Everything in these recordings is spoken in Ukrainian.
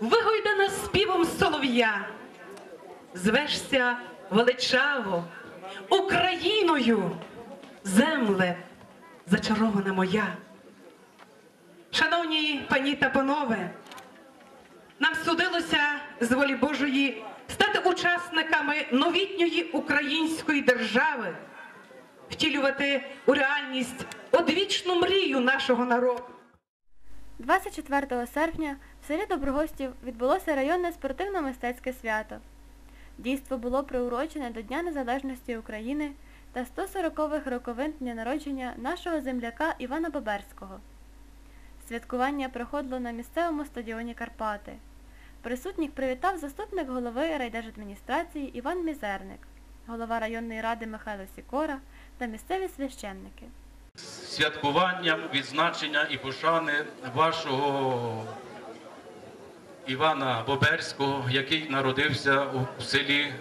вигойдана співом солов'я, звешся величаво Україною, земле зачарована моя. Шановні пані та панове, нам судилося з волі Божої стати учасниками новітньої української держави, втілювати у реальність одвічну мрію нашого народу. 24 серпня в селі Доброгостів відбулося районне спортивно-мистецьке свято. Дійство було приурочене до Дня Незалежності України та 140-х роковин дня народження нашого земляка Івана Боберського. Святкування проходило на місцевому стадіоні Карпати. Присутніх привітав заступник голови райдержадміністрації Іван Мізерник, голова районної ради Михайло Сікора та місцеві священники. Святкуванням відзначення і пошани вашого Івана Боберського, який народився у селі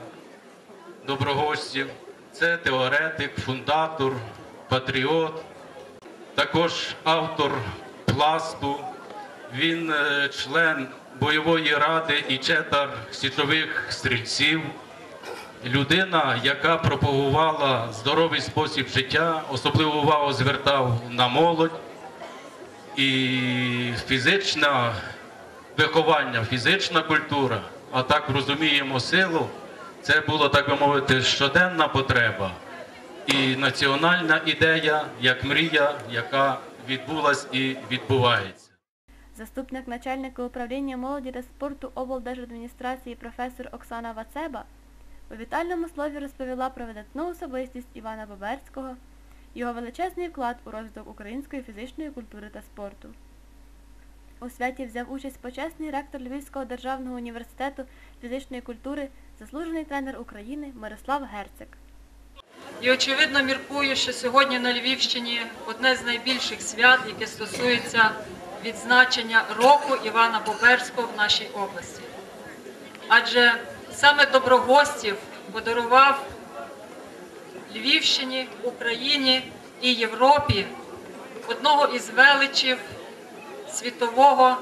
Доброгостів. Це теоретик, фундатор, патріот, також автор пласту. Він е, член бойової ради і четар січових стрільців людина, яка пропагувала здоровий спосіб життя, особливу увагу звертав на молодь і фізичне виховання, фізична культура, а так розуміємо силу, це була, так би мовити, щоденна потреба і національна ідея, як мрія, яка відбулась і відбувається. Заступник начальника управління молоді та спорту облдержадміністрації професор Оксана Вацеба у вітальному слові розповіла про видатну особистість Івана Боберського, його величезний вклад у розвиток української фізичної культури та спорту. У святі взяв участь почесний ректор Львівського державного університету фізичної культури, заслужений тренер України Мирослав Герцик. І очевидно міркую, що сьогодні на Львівщині одне з найбільших свят, яке стосується відзначення року Івана Боберського в нашій області. Адже саме Доброгостів подарував Львівщині, Україні і Європі одного із величів світового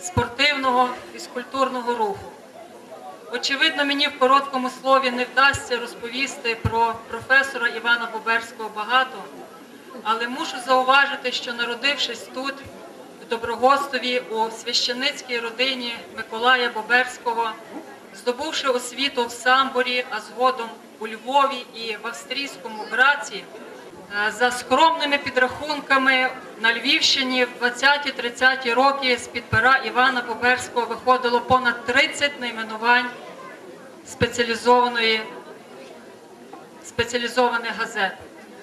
спортивного фізкультурного руху. Очевидно, мені в короткому слові не вдасться розповісти про професора Івана Боберського багато, але мушу зауважити, що народившись тут, Доброгостові, у священицькій родині Миколая Боберського, здобувши освіту в Самборі, а згодом у Львові і в австрійському Граці, е, за скромними підрахунками на Львівщині в 20-30 роки з-під пера Івана Боберського виходило понад 30 найменувань спеціалізованої спеціалізованих газет.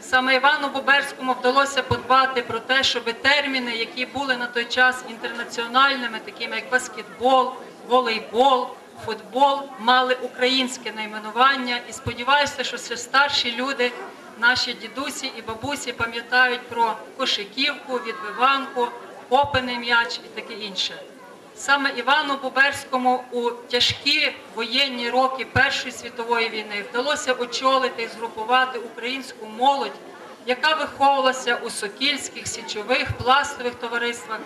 Саме Івану Боберському вдалося подбати про те, щоб терміни, які були на той час інтернаціональними, такими як баскетбол, волейбол, футбол, мали українське найменування. І сподіваюся, що ще старші люди, наші дідусі і бабусі пам'ятають про кошиківку, відбиванку, опений м'яч і таке інше. Саме Івану Боберському у тяжкі воєнні роки Першої світової війни вдалося очолити і згрупувати українську молодь, яка виховувалася у сокільських, січових, пластових товариствах,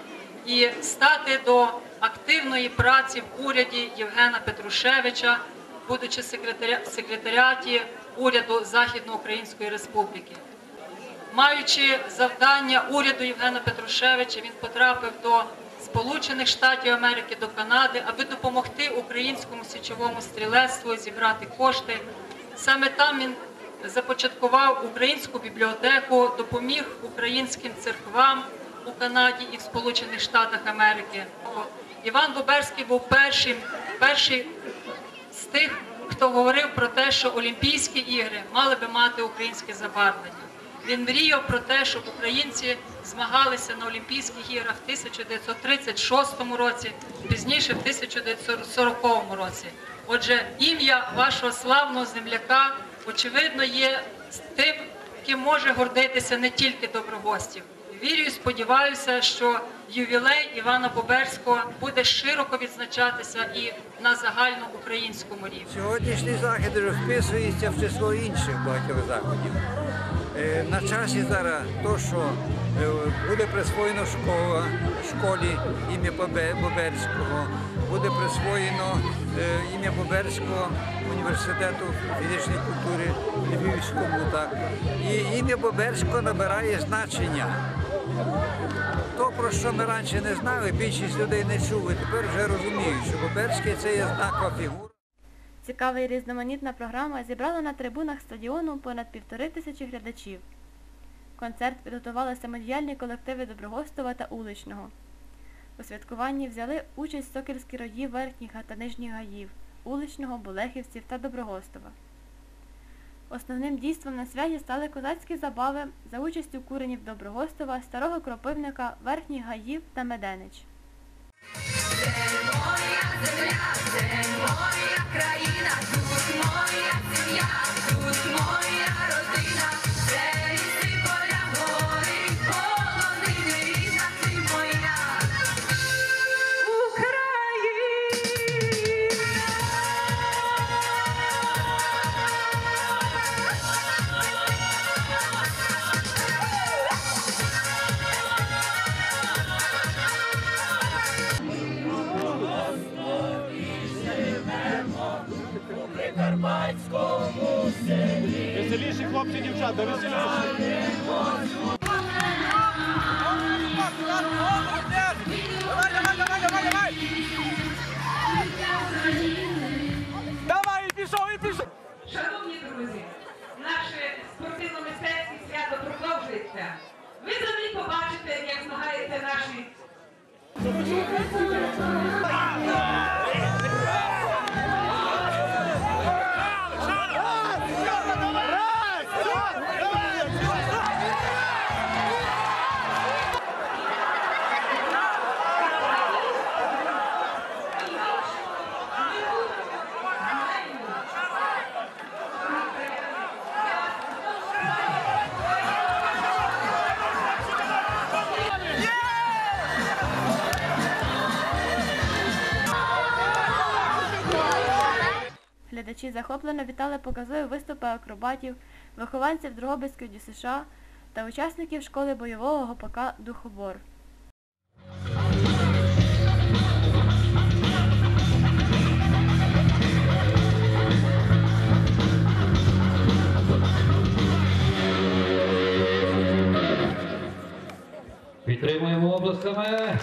і стати до активної праці в уряді Євгена Петрушевича, будучи секретаря- в секретаріаті уряду Західноукраїнської Республіки. Маючи завдання уряду Євгена Петрушевича, він потрапив до Сполучених Штатів Америки, до Канади, аби допомогти українському січовому стрілецтву зібрати кошти. Саме там він започаткував українську бібліотеку, допоміг українським церквам у Канаді і в Сполучених Штатах Америки. Іван Боберський був першим, перший з тих, хто говорив про те, що Олімпійські ігри мали би мати українське забарвлення. Він мріяв про те, щоб українці змагалися на Олімпійських іграх в 1936 році, пізніше в 1940 році. Отже, ім'я вашого славного земляка, очевидно, є тим, ким може гордитися не тільки доброгостів. Вірю і сподіваюся, що ювілей Івана Боберського буде широко відзначатися і на загальноукраїнському рівні. Сьогоднішній захід вже вписується в число інших багатьох заходів. Е, На часі зараз то, що Е, Буде присвоєно школа, школі ім'я Боберського, буде присвоєно е, ім'я Боберського університету фізичної культури Львівському. Так. І ім'я Боберського набирає значення. То, про що ми раніше не знали, більшість людей не чули. Тепер вже розуміють, що Боберський це є знакова фігура. Цікава і різноманітна програма зібрала на трибунах стадіону понад півтори тисячі глядачів. Концерт підготували самодіяльні колективи Доброгостова та Уличного. У святкуванні взяли участь сокільські рої верхніх та нижніх гаїв, Уличного, Болехівців та Доброгостова. Основним дійством на святі стали козацькі забави за участю куренів Доброгостова, старого кропивника, верхніх гаїв та Меденич. Веселіші хлопці, дівчата, веселіші. Давай, і пішов, і пішов. Шановні друзі, наше спортивно-мистецьке свято продовжується. Ви самі побачите, як змагаються наші Глядачі захоплено вітали показові виступи акробатів, вихованців Дрогобицької ДЮСШ та учасників школи бойового гопака Духобор. Підтримуємо обласками.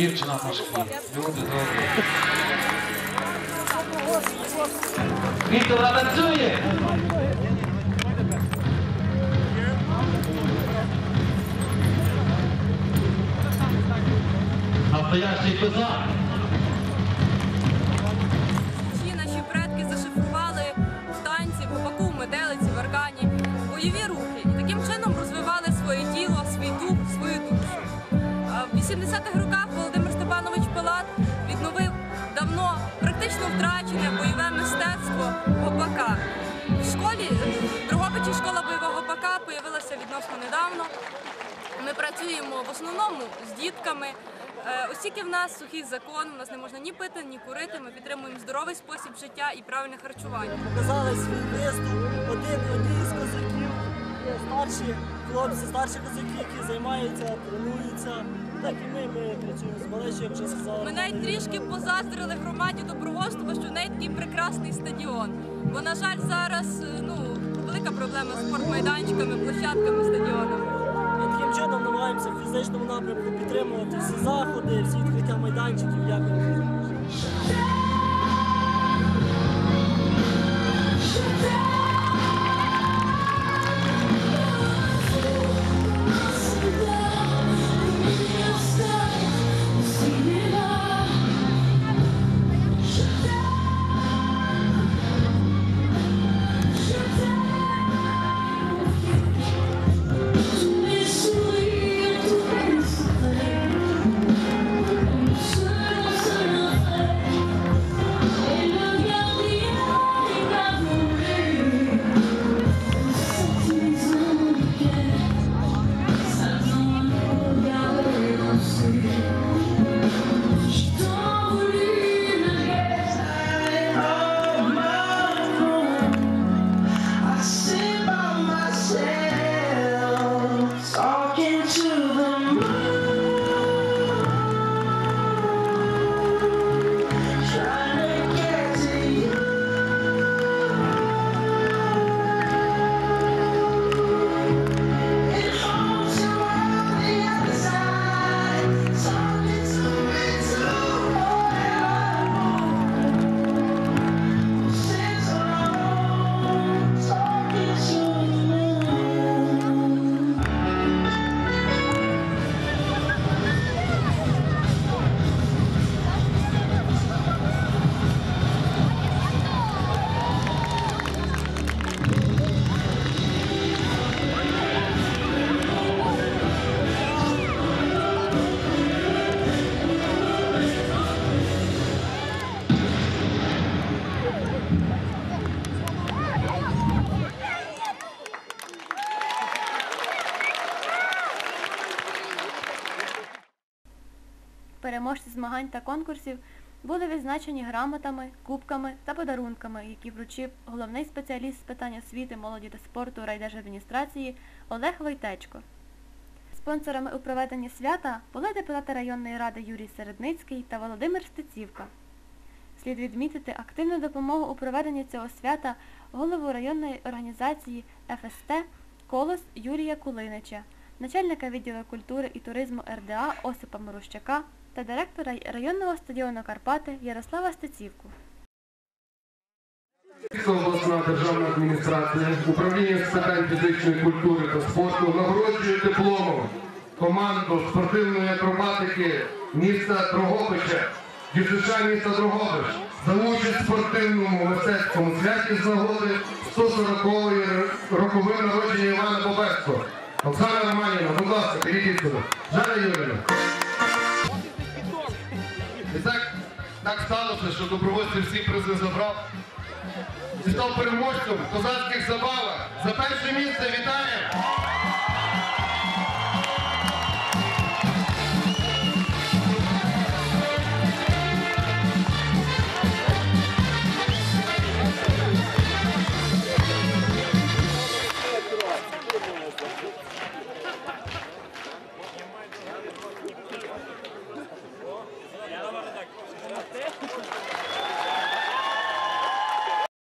Дівчина в Москві. Люди добрі. Віктора танцює. Настоящий козак. Предки зашифрували в танці, в метелиці, в аркані бойові рухи і таким чином розвивали своє тіло, свій дух, свою душу. Нещодавно. Ми працюємо в основному з дітками. Е, Оскільки в нас сухий закон, у нас не можна ні пити, ні курити. Ми підтримуємо здоровий спосіб життя і правильне харчування. показали свій виступ. Один одні з козаків, старші хлопці, старші козаки, які займаються, тренуються. Так і ми, ми працюємо з малечою, як вже сказала. Ми навіть трішки позаздрили громаді добровольства, що в неї такий прекрасний стадіон. Бо, на жаль, зараз е, ну, велика проблема з спортмайданчиками, площадками, стадіонами. І таким чином намагаємося в фізичному напрямку підтримувати всі заходи, всі відкриття майданчиків. Дякую. Змагань та конкурсів були відзначені грамотами, кубками та подарунками, які вручив головний спеціаліст з питань освіти, молоді та спорту райдержадміністрації Олег Войтечко. Спонсорами у проведенні свята були депутати районної ради Юрій Середницький та Володимир Стецівка. Слід відмітити активну допомогу у проведенні цього свята голову районної організації ФСТ Колос Юрія Кулинича, начальника відділу культури і туризму РДА Осипа Морущака та директора районного стадіону Карпати Ярослава Стецівку. Обласна державна адміністрація, управління з питань фізичної культури та спорту нагороджує дипломом команду спортивної акробатики міста Дрогобича, дівчача міста Дрогобич за участь спортивному мистецькому святі з нагоди 140-ї роковин народження Івана Бобецького. Оксана Романівна, будь ласка, підійдіть сюди. Жанна Юрійовна. Так, сталося, що добровольці всі призи забрав і став переможцем в козацьких забавах. За перше місце вітаємо!